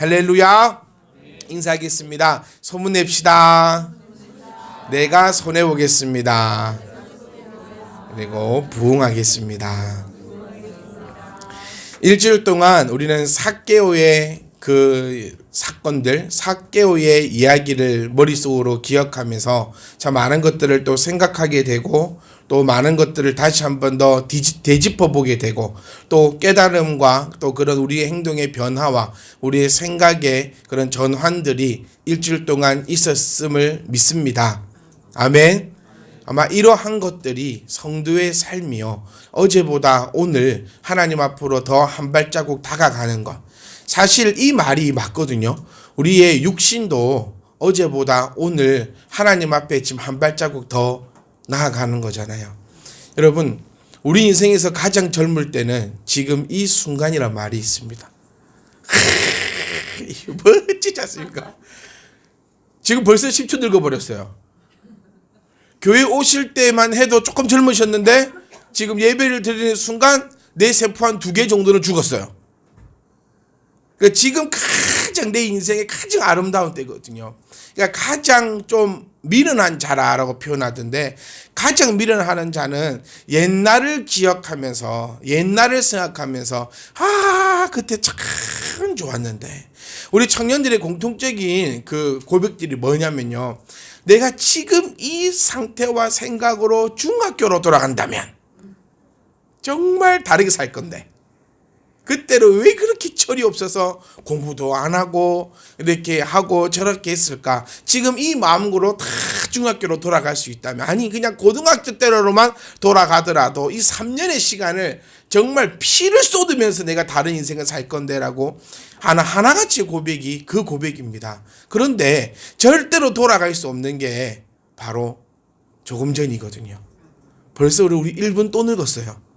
할렐루야. 인사하겠습니다. 소문 냅시다. 내가 손해 보겠습니다. 그리고 부응하겠습니다. 일주일 동안 우리는 사개오의 그 사건들, 사개오의 이야기를 머릿속으로 기억하면서 참 많은 것들을 또 생각하게 되고 또 많은 것들을 다시 한번 더 되짚어 보게 되고 또 깨달음과 또 그런 우리의 행동의 변화와 우리의 생각의 그런 전환들이 일주일 동안 있었음을 믿습니다. 아멘. 아마 이러한 것들이 성도의 삶이요. 어제보다 오늘 하나님 앞으로 더 한 발자국 다가가는 것. 사실 이 말이 맞거든요. 우리의 육신도 어제보다 오늘 하나님 앞에 지금 한 발자국 더 나아가는 거잖아요. 여러분, 우리 인생에서 가장 젊을 때는 지금 이 순간이란 말이 있습니다. 멋지지 않습니까? 지금 벌써 10초 늙어버렸어요. 교회 오실 때만 해도 조금 젊으셨는데 지금 예배를 드리는 순간 내 세포 한 두 개 정도는 죽었어요. 그러니까 지금 가장 내 인생의 가장 아름다운 때거든요. 그러니까 가장 좀 미련한 자라라고 표현하던데 가장 미련하는 자는 옛날을 기억하면서 옛날을 생각하면서 아 그때 참 좋았는데 우리 청년들의 공통적인 그 고백들이 뭐냐면요. 내가 지금 이 상태와 생각으로 중학교로 돌아간다면 정말 다르게 살 건데 그때로 왜 그렇게 철이 없어서 공부도 안 하고 이렇게 하고 저렇게 했을까? 지금 이 마음으로 다 중학교로 돌아갈 수 있다면 아니 그냥 고등학교 때로만 돌아가더라도 이 3년의 시간을 정말 피를 쏟으면서 내가 다른 인생을 살 건데라고 하나 하나같이 고백이 그 고백입니다. 그런데 절대로 돌아갈 수 없는 게 바로 조금 전이거든요. 벌써 우리 1분 또 늙었어요.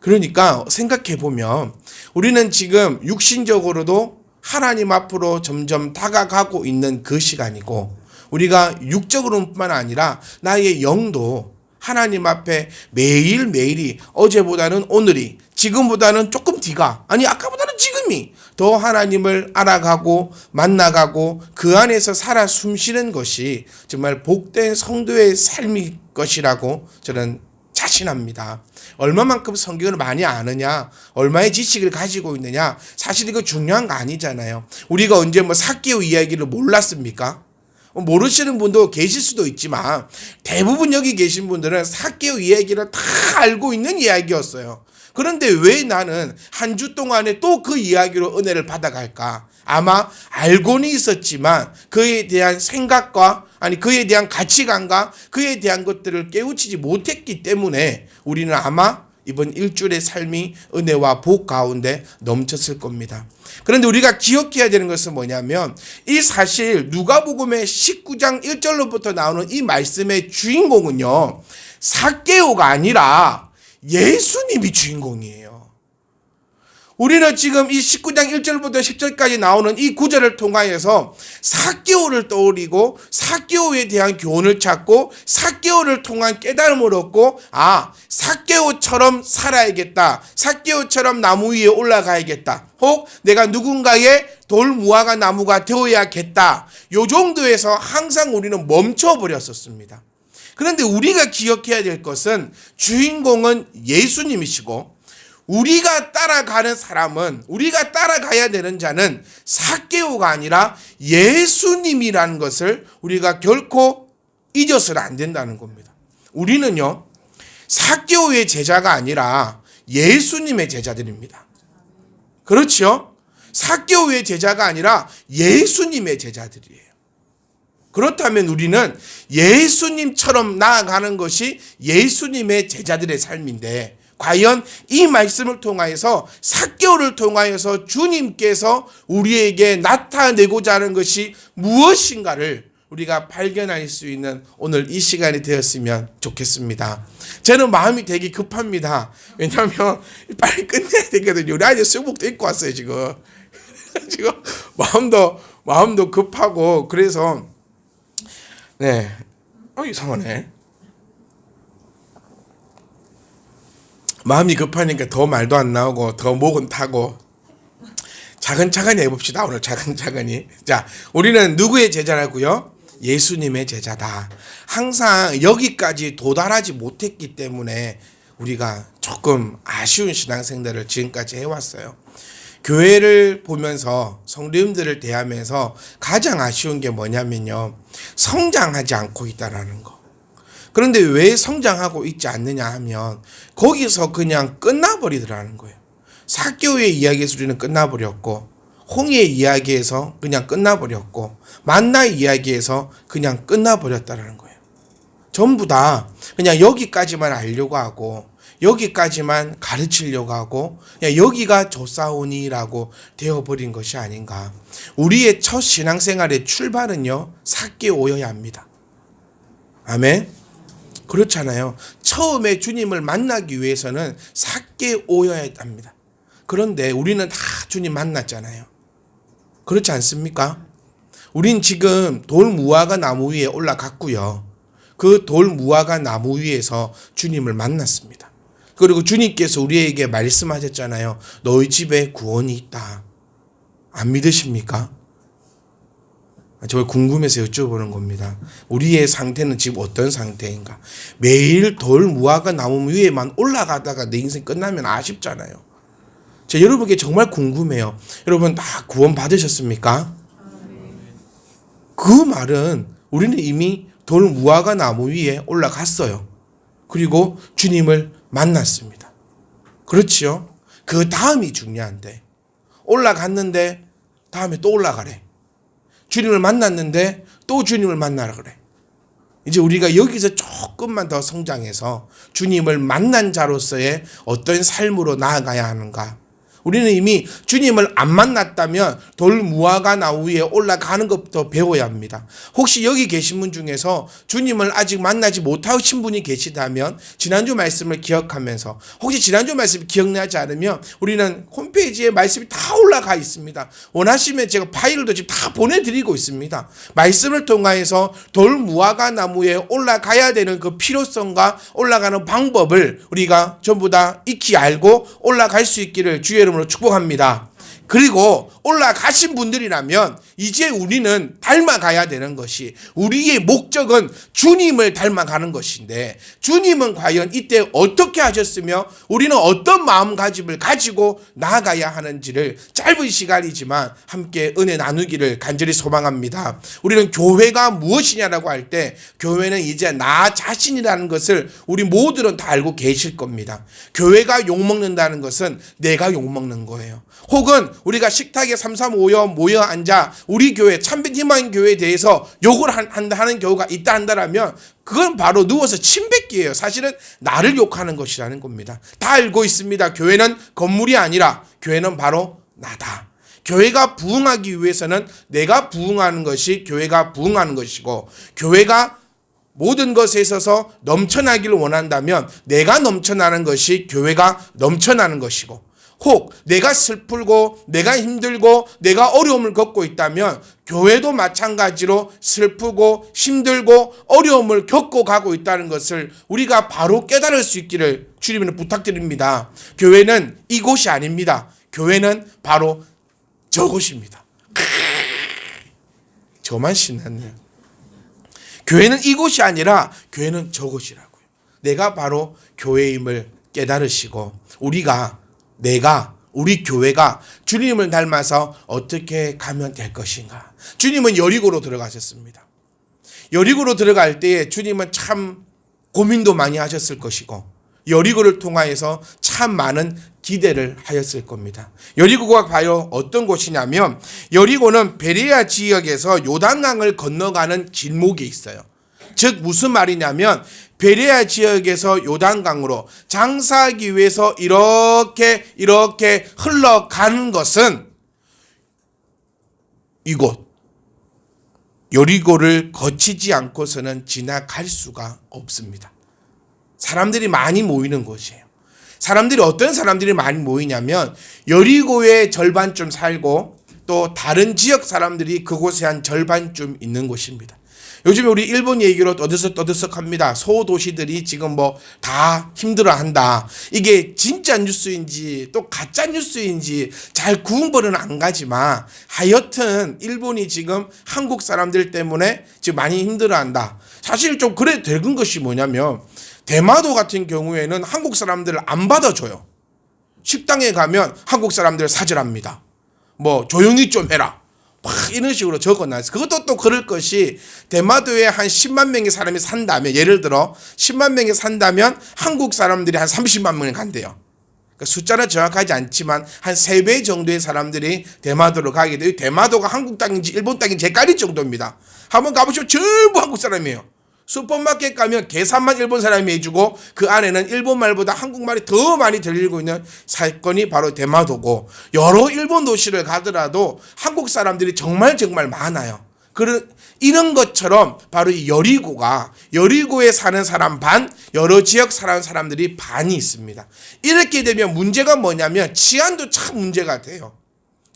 그러니까 생각해 보면 우리는 지금 육신적으로도 하나님 앞으로 점점 다가가고 있는 그 시간이고 우리가 육적으로뿐만 아니라 나의 영도 하나님 앞에 매일매일이 어제보다는 오늘이 지금보다는 조금 뒤가 아니 아까보다는 지금이 더 하나님을 알아가고 만나가고 그 안에서 살아 숨쉬는 것이 정말 복된 성도의 삶일 것이라고 저는 자신합니다. 얼마만큼 성경을 많이 아느냐, 얼마의 지식을 가지고 있느냐, 사실 이거 중요한 거 아니잖아요. 우리가 언제 뭐 사기오 이야기를 몰랐습니까? 모르시는 분도 계실 수도 있지만 대부분 여기 계신 분들은 사개오 이야기를 다 알고 있는 이야기였어요. 그런데 왜 나는 한 주 동안에 또 그 이야기로 은혜를 받아갈까? 아마 알고는 있었지만 그에 대한 생각과 아니 그에 대한 가치관과 그에 대한 것들을 깨우치지 못했기 때문에 우리는 아마 이번 일주일의 삶이 은혜와 복 가운데 넘쳤을 겁니다. 그런데 우리가 기억해야 되는 것은 뭐냐면 이 사실 누가복음의 19장 1절로부터 나오는 이 말씀의 주인공은요. 사개오가 아니라 예수님이 주인공이에요. 우리는 지금 이 19장 1절부터 10절까지 나오는 이 구절을 통하여서 사개오를 떠올리고 사개오에 대한 교훈을 찾고 사개오를 통한 깨달음을 얻고 아 사개오처럼 살아야겠다. 사개오처럼 나무 위에 올라가야겠다. 혹 내가 누군가의 돌 무화과 나무가 되어야겠다. 요 정도에서 항상 우리는 멈춰 버렸었습니다 그런데 우리가 기억해야 될 것은 주인공은 예수님이시고 우리가 따라가는 사람은 우리가 따라가야 되는 자는 사개오가 아니라 예수님이라는 것을 우리가 결코 잊어서는 안 된다는 겁니다. 우리는요 사개오의 제자가 아니라 예수님의 제자들입니다. 그렇죠? 사개오의 제자가 아니라 예수님의 제자들이에요. 그렇다면 우리는 예수님처럼 나아가는 것이 예수님의 제자들의 삶인데 과연 이 말씀을 통하여서 사개오를 통하여서 주님께서 우리에게 나타내고자 하는 것이 무엇인가를 우리가 발견할 수 있는 오늘 이 시간이 되었으면 좋겠습니다. 저는 마음이 되게 급합니다. 왜냐하면 빨리 끝내야 되거든요. 우리 아이 수복도 입고 왔어요 지금. 지금 마음도 마음도 급하고 그래서 네, 어 이상하네. 마음이 급하니까 더 말도 안 나오고 더 목은 타고 차근차근히 해봅시다. 오늘 차근차근히. 자, 우리는 누구의 제자라고요? 예수님의 제자다. 항상 여기까지 도달하지 못했기 때문에 우리가 조금 아쉬운 신앙생활을 지금까지 해왔어요. 교회를 보면서 성도님들을 대하면서 가장 아쉬운 게 뭐냐면요. 성장하지 않고 있다라는 거. 그런데 왜 성장하고 있지 않느냐 하면 거기서 그냥 끝나버리더라는 거예요. 사교의 이야기에서 우리는 끝나버렸고 홍의의 이야기에서 그냥 끝나버렸고 만나의 이야기에서 그냥 끝나버렸다라는 거예요. 전부 다 그냥 여기까지만 알려고 하고 여기까지만 가르치려고 하고 여기가 조사오니라고 되어버린 것이 아닌가. 우리의 첫 신앙생활의 출발은요 사교오여야 합니다. 아멘. 그렇잖아요. 처음에 주님을 만나기 위해서는 삭게 오여야 합니다. 그런데 우리는 다 주님 만났잖아요. 그렇지 않습니까? 우린 지금 돌 무화과 나무 위에 올라갔고요. 그 돌 무화과 나무 위에서 주님을 만났습니다. 그리고 주님께서 우리에게 말씀하셨잖아요. 너희 집에 구원이 있다. 안 믿으십니까? 저 궁금해서 여쭤보는 겁니다. 우리의 상태는 지금 어떤 상태인가? 매일 돌 무화과 나무 위에만 올라가다가 내 인생 끝나면 아쉽잖아요. 자, 여러분께 정말 궁금해요. 여러분 다 구원 받으셨습니까? 그 말은 우리는 이미 돌 무화과 나무 위에 올라갔어요. 그리고 주님을 만났습니다. 그렇지요? 그 다음이 중요한데 올라갔는데 다음에 또 올라가래. 주님을 만났는데 또 주님을 만나라 그래. 이제 우리가 여기서 조금만 더 성장해서 주님을 만난 자로서의 어떤 삶으로 나아가야 하는가. 우리는 이미 주님을 안 만났다면 돌 무화과 나무 위에 올라가는 것부터 배워야 합니다. 혹시 여기 계신 분 중에서 주님을 아직 만나지 못하신 분이 계시다면 지난주 말씀을 기억하면서 혹시 지난주 말씀 기억나지 않으면 우리는 홈페이지에 말씀이 다 올라가 있습니다. 원하시면 제가 파일도 지금 다 보내드리고 있습니다. 말씀을 통하여서 돌 무화과 나무에 올라가야 되는 그 필요성과 올라가는 방법을 우리가 전부 다 익히 알고 올라갈 수 있기를 주의 이름으로 축복합니다. 그리고 올라가신 분들이라면 이제 우리는 닮아가야 되는 것이 우리의 목적은 주님을 닮아가는 것인데 주님은 과연 이때 어떻게 하셨으며 우리는 어떤 마음가짐을 가지고 나아가야 하는지를 짧은 시간이지만 함께 은혜 나누기를 간절히 소망합니다. 우리는 교회가 무엇이냐라고 할 때 교회는 이제 나 자신이라는 것을 우리 모두는 다 알고 계실 겁니다. 교회가 욕먹는다는 것은 내가 욕먹는 거예요. 혹은 우리가 식탁에 삼삼오여 모여 앉아 우리 교회 참빛 희망 교회에 대해서 욕을 한, 한- 하는 경우가 있다 한다라면 그건 바로 누워서 침뱉기예요. 사실은 나를 욕하는 것이라는 겁니다. 다 알고 있습니다. 교회는 건물이 아니라 교회는 바로 나다. 교회가 부흥하기 위해서는 내가 부흥하는 것이 교회가 부흥하는 것이고 교회가 모든 것에 있어서 넘쳐나기를 원한다면 내가 넘쳐나는 것이 교회가 넘쳐나는 것이고 혹 내가 슬프고 내가 힘들고 내가 어려움을 겪고 있다면 교회도 마찬가지로 슬프고 힘들고 어려움을 겪고 가고 있다는 것을 우리가 바로 깨달을 수 있기를 주님을 부탁드립니다. 교회는 이곳이 아닙니다. 교회는 바로 저곳입니다. 저만 신났네요. 교회는 이곳이 아니라 교회는 저곳이라고요. 내가 바로 교회임을 깨달으시고 우리가 내가 우리 교회가 주님을 닮아서 어떻게 가면 될 것인가. 주님은 여리고로 들어가셨습니다. 여리고로 들어갈 때에 주님은 참 고민도 많이 하셨을 것이고 여리고를 통하여서 참 많은 기대를 하였을 겁니다. 여리고가 바로 어떤 곳이냐면 여리고는 베레아 지역에서 요단강을 건너가는 길목이 있어요. 즉 무슨 말이냐면 베레아 지역에서 요단강으로 장사하기 위해서 이렇게 이렇게 흘러가는 것은 이곳 여리고를 거치지 않고서는 지나갈 수가 없습니다. 사람들이 많이 모이는 곳이에요. 사람들이 어떤 사람들이 많이 모이냐면 여리고의 절반쯤 살고 또 다른 지역 사람들이 그곳에 한 절반쯤 있는 곳입니다. 요즘에 우리 일본 얘기로 떠들썩 떠들썩합니다. 소도시들이 지금 뭐 다 힘들어한다. 이게 진짜 뉴스인지 또 가짜 뉴스인지 잘 구분벌은 안 가지만 하여튼 일본이 지금 한국 사람들 때문에 지금 많이 힘들어한다. 사실 좀 그래 되는 것이 뭐냐면 대마도 같은 경우에는 한국 사람들을 안 받아줘요. 식당에 가면 한국 사람들 사절합니다. 뭐 조용히 좀 해라. 막 이런 식으로 적어놨어요. 그것도 또 그럴 것이 대마도에 한 10만 명의 사람이 산다면 예를 들어 10만 명이 산다면 한국 사람들이 한 30만 명이 간대요. 그러니까 숫자는 정확하지 않지만 한 3배 정도의 사람들이 대마도로 가게 돼요. 대마도가 한국 땅인지 일본 땅인지 헷갈릴 정도입니다. 한번 가보시면 전부 한국 사람이에요. 슈퍼마켓 가면 계산만 일본 사람이 해주고 그 안에는 일본 말보다 한국말이 더 많이 들리고 있는 사건이 바로 대마도고 여러 일본 도시를 가더라도 한국 사람들이 정말 정말 많아요. 그런 이런 것처럼 바로 이 여리고가 여리고에 사는 사람 반, 여러 지역 사는 사람들이 반이 있습니다. 이렇게 되면 문제가 뭐냐면 치안도 참 문제가 돼요.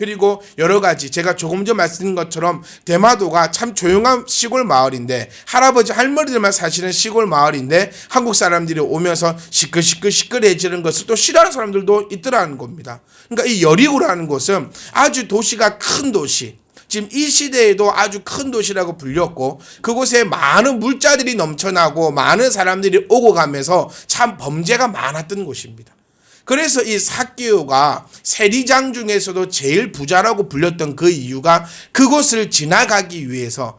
그리고 여러 가지 제가 조금 전 말씀드린 것처럼 대마도가 참 조용한 시골 마을인데 할아버지 할머니들만 사시는 시골 마을인데 한국 사람들이 오면서 시끌시끌 시끌해지는 것을 또 싫어하는 사람들도 있더라는 겁니다. 그러니까 이 여리고라는 곳은 아주 도시가 큰 도시 지금 이 시대에도 아주 큰 도시라고 불렸고 그곳에 많은 물자들이 넘쳐나고 많은 사람들이 오고 가면서 참 범죄가 많았던 곳입니다. 그래서 이 사케오가 세리장 중에서도 제일 부자라고 불렸던 그 이유가 그곳을 지나가기 위해서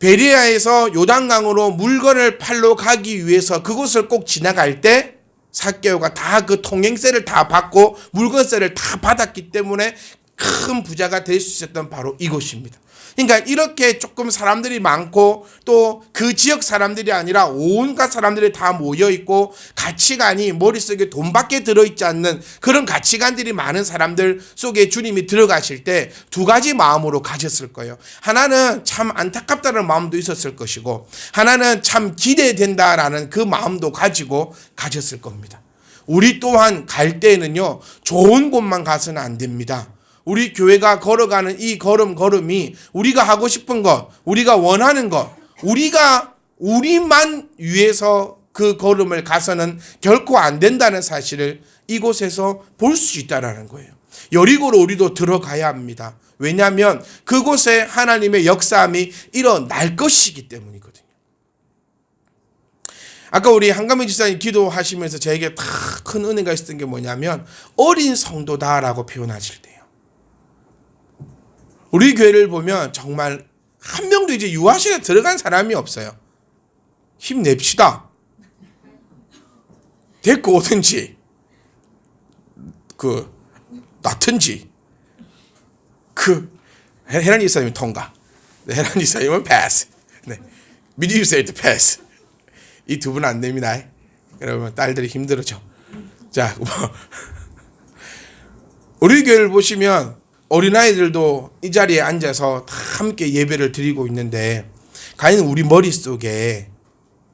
베리아에서 요단강으로 물건을 팔러 가기 위해서 그곳을 꼭 지나갈 때 사케오가 다 그 통행세를 다 받고 물건세를 다 받았기 때문에 큰 부자가 될 수 있었던 바로 이곳입니다. 그러니까 이렇게 조금 사람들이 많고 또 그 지역 사람들이 아니라 온갖 사람들이 다 모여 있고 가치관이 머릿속에 돈밖에 들어있지 않는 그런 가치관들이 많은 사람들 속에 주님이 들어가실 때 두 가지 마음으로 가셨을 거예요. 하나는 참 안타깝다는 마음도 있었을 것이고 하나는 참 기대된다라는 그 마음도 가지고 가셨을 겁니다. 우리 또한 갈 때는요 좋은 곳만 가서는 안 됩니다. 우리 교회가 걸어가는 이 걸음 걸음이 우리가 하고 싶은 것, 우리가 원하는 것, 우리가 우리만 위해서 그 걸음을 가서는 결코 안 된다는 사실을 이곳에서 볼 수 있다라는 거예요. 여리고로 우리도 들어가야 합니다. 왜냐하면 그곳에 하나님의 역사함이 일어날 것이기 때문이거든요. 아까 우리 한가민 지사님 기도하시면서 저에게 다큰 은혜가 있었던 게 뭐냐면 어린 성도다라고 표현하실 때요. 우리 교회를 보면 정말 한 명도 이제 유아실에 들어간 사람이 없어요. 힘냅시다. 데리고 오든지, 그, 낳든지, 그, 헤란 이사님이 통과. 네, 헤란 이사님은 패스. 네. 미디 유세이트 패스. 이 두 분 안 됩니다. 그러면 딸들이 힘들어져. 자, 뭐. 우리 교회를 보시면 어린아이들도 이 자리에 앉아서 다 함께 예배를 드리고 있는데 과연 우리 머릿속에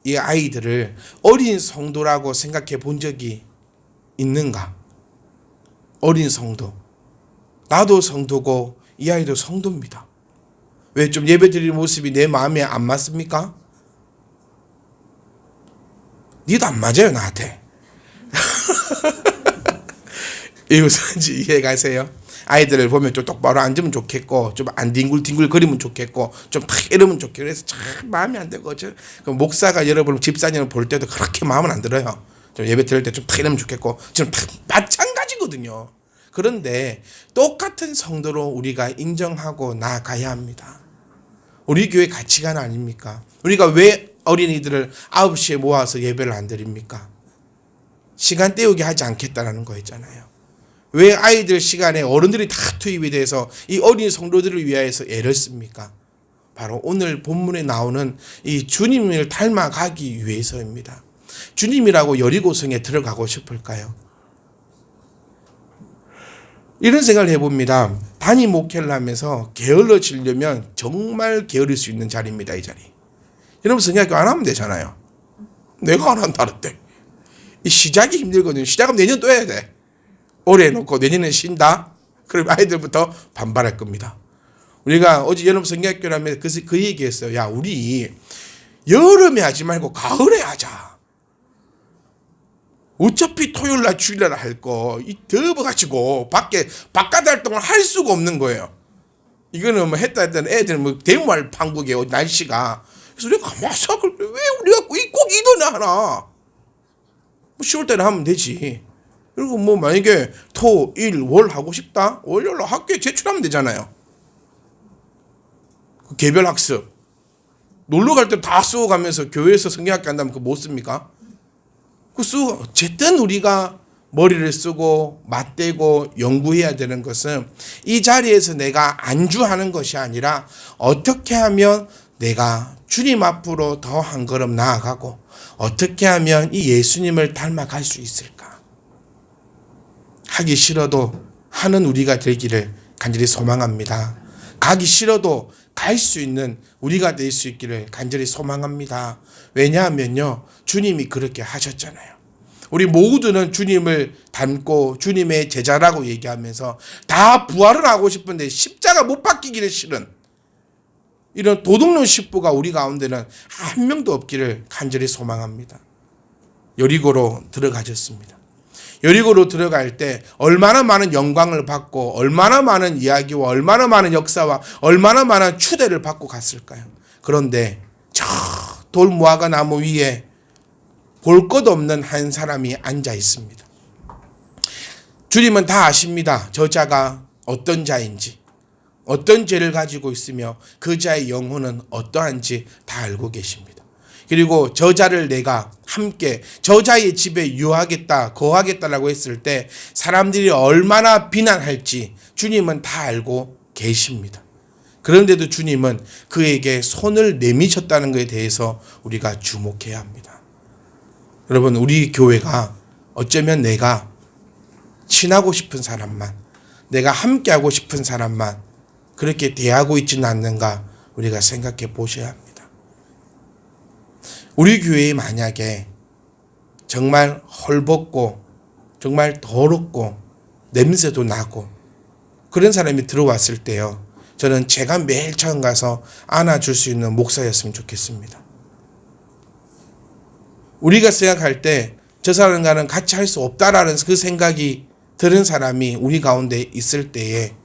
이 아이들을 어린 성도라고 생각해 본 적이 있는가? 어린 성도. 나도 성도고 이 아이도 성도입니다. 왜 좀 예배 드리는 모습이 내 마음에 안 맞습니까? 니도 안 맞아요, 나한테. 이것인지 이해 가세요? 아이들을 보면 좀 똑바로 앉으면 좋겠고 좀 안 뒹굴뒹굴 거리면 좋겠고 좀 탁 이러면 좋겠고 그래서 참 마음이 안저그 목사가 여러분 집사님을 볼 때도 그렇게 마음은 안 들어요. 좀 예배 드릴 때 좀 탁 이러면 좋겠고 지금 다 마찬가지거든요. 그런데 똑같은 성도로 우리가 인정하고 나아가야 합니다. 우리 교회 가치관 아닙니까? 우리가 왜 어린이들을 9시에 모아서 예배를 안 드립니까? 시간 때우게 하지 않겠다라는 거였잖아요. 왜 아이들 시간에 어른들이 다 투입이 돼서 이 어린 성도들을 위하여서 애를 씁니까? 바로 오늘 본문에 나오는 이 주님을 닮아가기 위해서입니다. 주님이라고 여리고성에 들어가고 싶을까요? 이런 생각을 해봅니다. 단임 목회를 하면서 게을러지려면 정말 게으를 수 있는 자리입니다. 이 자리. 여러분 성경학교 안 하면 되잖아요. 내가 안 한다는데. 이 시작이 힘들거든요. 시작은 내년 또 해야 돼. 올해 해놓고 내년에 쉰다? 그럼 아이들부터 반발할 겁니다. 우리가 어제 여름 성경학교라면 그, 그 얘기했어요. 야, 우리 여름에 하지 말고 가을에 하자. 어차피 토요일 날 주일 날 할 거, 이 더워가지고 밖에 바깥 활동을 할 수가 없는 거예요. 이거는 뭐 했다 했다 애들 뭐 대무할 판국에 날씨가. 그래서 우리가 가만히 왜 우리가 꼭 이도나 하나. 뭐 10월 달에 하면 되지. 그리고 뭐 만약에 토, 일, 월 하고 싶다? 월요일로 학교에 제출하면 되잖아요. 그 개별 학습. 놀러 갈 때 다 쓰고 가면서 교회에서 성경학교 한다면 그거 못 씁니까? 그 쓰고 어쨌든 우리가 머리를 쓰고 맞대고 연구해야 되는 것은 이 자리에서 내가 안주하는 것이 아니라 어떻게 하면 내가 주님 앞으로 더 한 걸음 나아가고 어떻게 하면 이 예수님을 닮아갈 수 있을까? 하기 싫어도 하는 우리가 되기를 간절히 소망합니다. 가기 싫어도 갈 수 있는 우리가 될 수 있기를 간절히 소망합니다. 왜냐하면요. 주님이 그렇게 하셨잖아요. 우리 모두는 주님을 닮고 주님의 제자라고 얘기하면서 다 부활을 하고 싶은데 십자가 못 박히기를 싫은 이런 도둑놈 십부가 우리 가운데는 한 명도 없기를 간절히 소망합니다. 여리고로 들어가셨습니다. 여리고로 들어갈 때 얼마나 많은 영광을 받고 얼마나 많은 이야기와 얼마나 많은 역사와 얼마나 많은 추대를 받고 갔을까요? 그런데 저 돌무화과 나무 위에 볼 것 없는 한 사람이 앉아 있습니다. 주님은 다 아십니다. 저 자가 어떤 자인지, 어떤 죄를 가지고 있으며 그 자의 영혼은 어떠한지 다 알고 계십니다. 그리고 저자를 내가 함께 저자의 집에 유하겠다, 거하겠다라고 했을 때 사람들이 얼마나 비난할지 주님은 다 알고 계십니다. 그런데도 주님은 그에게 손을 내미셨다는 것에 대해서 우리가 주목해야 합니다. 여러분, 우리 교회가 어쩌면 내가 친하고 싶은 사람만, 내가 함께하고 싶은 사람만 그렇게 대하고 있지는 않는가 우리가 생각해 보셔야 합니다. 우리 교회에 만약에 정말 헐벗고 정말 더럽고 냄새도 나고 그런 사람이 들어왔을 때요. 저는 제가 매일 처음 가서 안아줄 수 있는 목사였으면 좋겠습니다. 우리가 생각할 때 저 사람과는 같이 할 수 없다라는 그 생각이 들은 사람이 우리 가운데 있을 때에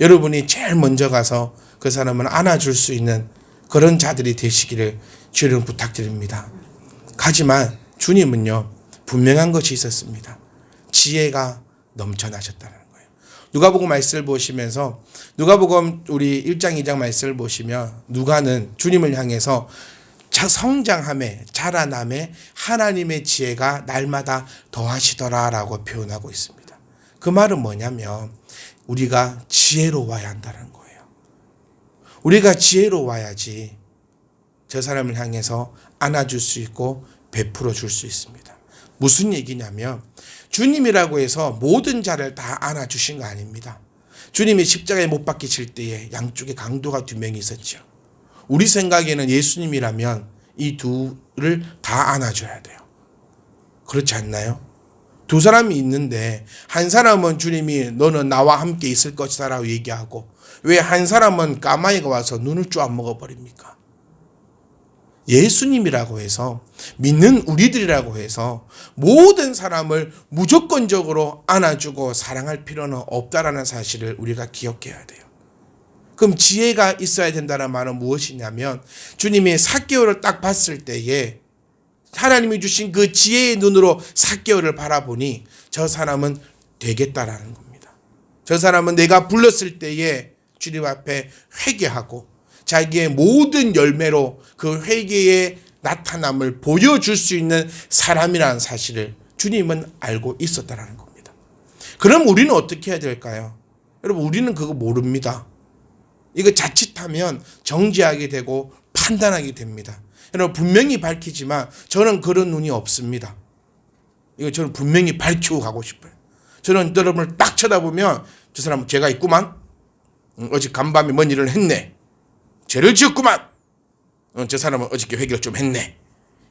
여러분이 제일 먼저 가서 그 사람을 안아줄 수 있는 그런 자들이 되시기를 주님 부탁드립니다. 하지만 주님은요 분명한 것이 있었습니다. 지혜가 넘쳐나셨다는 거예요. 누가복음 말씀을 보시면서 누가복음 우리 1장 2장 말씀을 보시면 누가는 주님을 향해서 자 성장함에 자라남에 하나님의 지혜가 날마다 더하시더라라고 표현하고 있습니다. 그 말은 뭐냐면 우리가 지혜로워야 한다는 거예요. 우리가 지혜로워야지 저 사람을 향해서 안아줄 수 있고 베풀어 줄 수 있습니다. 무슨 얘기냐면 주님이라고 해서 모든 자를 다 안아주신 거 아닙니다. 주님이 십자가에 못 박히실 때에 양쪽에 강도가 두 명이 있었죠. 우리 생각에는 예수님이라면 이 둘을 다 안아줘야 돼요. 그렇지 않나요? 두 사람이 있는데 한 사람은 주님이 너는 나와 함께 있을 것이다라고 얘기하고 왜 한 사람은 까마귀가 와서 눈을 쪼아 먹어 버립니까? 예수님이라고 해서 믿는 우리들이라고 해서 모든 사람을 무조건적으로 안아주고 사랑할 필요는 없다라는 사실을 우리가 기억해야 돼요. 그럼 지혜가 있어야 된다는 말은 무엇이냐면 주님이 사개오를 딱 봤을 때에 하나님이 주신 그 지혜의 눈으로 사개오를 바라보니 저 사람은 되겠다라는 겁니다. 저 사람은 내가 불렀을 때에 주님 앞에 회개하고 자기의 모든 열매로 그 회개의 나타남을 보여줄 수 있는 사람이라는 사실을 주님은 알고 있었다라는 겁니다. 그럼 우리는 어떻게 해야 될까요? 여러분 우리는 그거 모릅니다. 이거 자칫하면 정지하게 되고 판단하게 됩니다. 여러분 분명히 밝히지만 저는 그런 눈이 없습니다. 이거 저는 분명히 밝히고 가고 싶어요. 저는 여러분을 딱 쳐다보면 저 사람은 죄가 있구만. 어제 간밤에 뭔 일을 했네. 죄를 지었구만. 어, 저 사람은 어저께 회개를 좀 했네.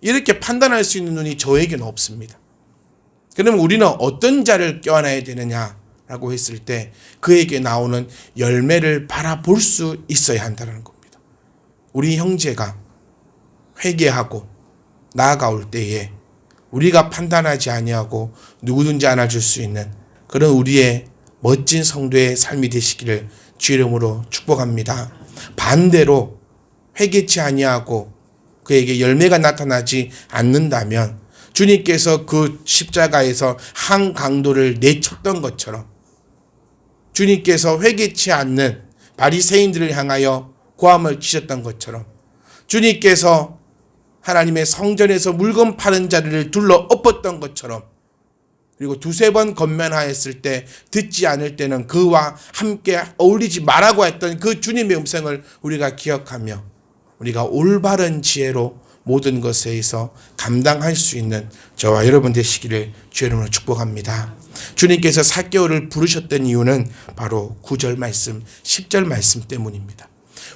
이렇게 판단할 수 있는 눈이 저에게는 없습니다. 그러면 우리는 어떤 자를 껴안아야 되느냐라고 라고 했을 때 그에게 나오는 열매를 바라볼 수 있어야 한다는 겁니다. 우리 형제가 회개하고 나아가올 때에 우리가 판단하지 아니하고 누구든지 안아줄 수 있는 그런 우리의 멋진 성도의 삶이 되시기를 주 이름으로 축복합니다. 반대로 회개치 아니하고 그에게 열매가 나타나지 않는다면 주님께서 그 십자가에서 한 강도를 내쳤던 것처럼 주님께서 회개치 않는 바리새인들을 향하여 고함을 치셨던 것처럼 주님께서 하나님의 성전에서 물건 파는 자리를 둘러 엎었던 것처럼 그리고 두세 번 건면하였을 때 듣지 않을 때는 그와 함께 어울리지 말라고 했던 그 주님의 음성을 우리가 기억하며 우리가 올바른 지혜로 모든 것에서 감당할 수 있는 저와 여러분 되시기를 주의 이름으로 축복합니다. 주님께서 사개월을 부르셨던 이유는 바로 9절 말씀, 10절 말씀 때문입니다.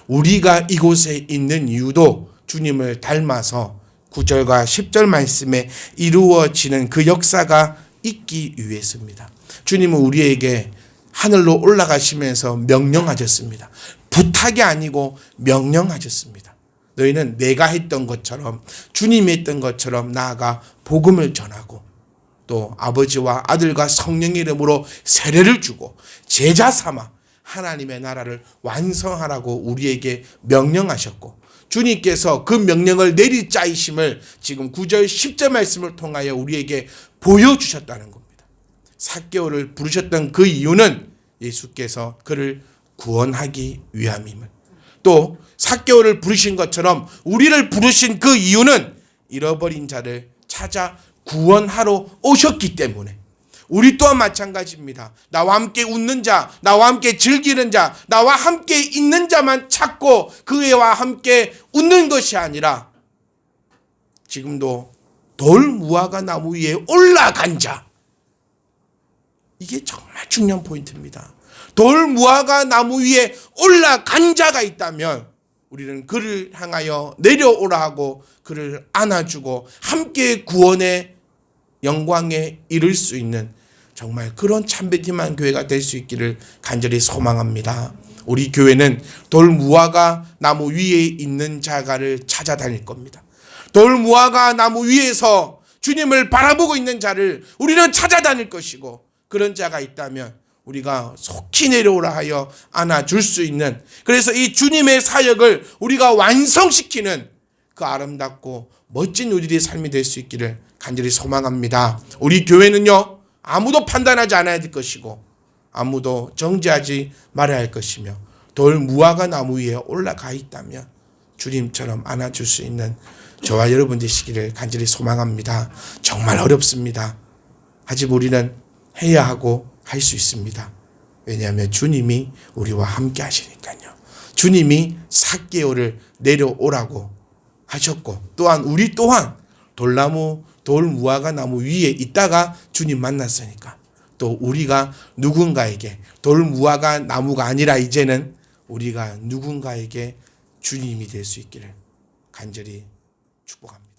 우리가 이곳에 있는 이유도 주님을 닮아서 9절과 10절 말씀에 이루어지는 그 역사가 있기 위해서입니다. 주님은 우리에게 하늘로 올라가시면서 명령하셨습니다. 부탁이 아니고 명령하셨습니다. 너희는 내가 했던 것처럼 주님이 했던 것처럼 나아가 복음을 전하고 또 아버지와 아들과 성령의 이름으로 세례를 주고 제자 삼아 하나님의 나라를 완성하라고 우리에게 명령하셨고 주님께서 그 명령을 내리짜이심을 지금 9절 10절 말씀을 통하여 우리에게 보여주셨다는 겁니다. 사개월을 부르셨던 그 이유는 예수께서 그를 구원하기 위함임을 또 사개월을 부르신 것처럼 우리를 부르신 그 이유는 잃어버린 자를 찾아 구원하러 오셨기 때문에 우리 또한 마찬가지입니다. 나와 함께 웃는 자, 나와 함께 즐기는 자, 나와 함께 있는 자만 찾고 그와 함께 웃는 것이 아니라 지금도 돌 무화과 나무 위에 올라간 자. 이게 정말 중요한 포인트입니다. 돌 무화과 나무 위에 올라간 자가 있다면 우리는 그를 향하여 내려오라 하고 그를 안아주고 함께 구원의 영광에 이를 수 있는 정말 그런 참배팀한 교회가 될 수 있기를 간절히 소망합니다. 우리 교회는 돌 무화과 나무 위에 있는 자가를 찾아다닐 겁니다. 돌 무화과 나무 위에서 주님을 바라보고 있는 자를 우리는 찾아다닐 것이고 그런 자가 있다면 우리가 속히 내려오라 하여 안아줄 수 있는 그래서 이 주님의 사역을 우리가 완성시키는 그 아름답고 멋진 우리의 삶이 될 수 있기를 간절히 소망합니다. 우리 교회는요 아무도 판단하지 않아야 될 것이고 아무도 정죄하지 말아야 할 것이며 돌 무화과 나무 위에 올라가 있다면 주님처럼 안아줄 수 있는 저와 여러분 되시기를 간절히 소망합니다. 정말 어렵습니다. 하지만 우리는 해야 하고 할 수 있습니다. 왜냐하면 주님이 우리와 함께 하시니까요. 주님이 사개월을 내려오라고 하셨고 또한 우리 또한 돌나무 돌 무화과 나무 위에 있다가 주님 만났으니까 또 우리가 누군가에게 돌 무화과 나무가 아니라 이제는 우리가 누군가에게 주님이 될 수 있기를 간절히 축복합니다.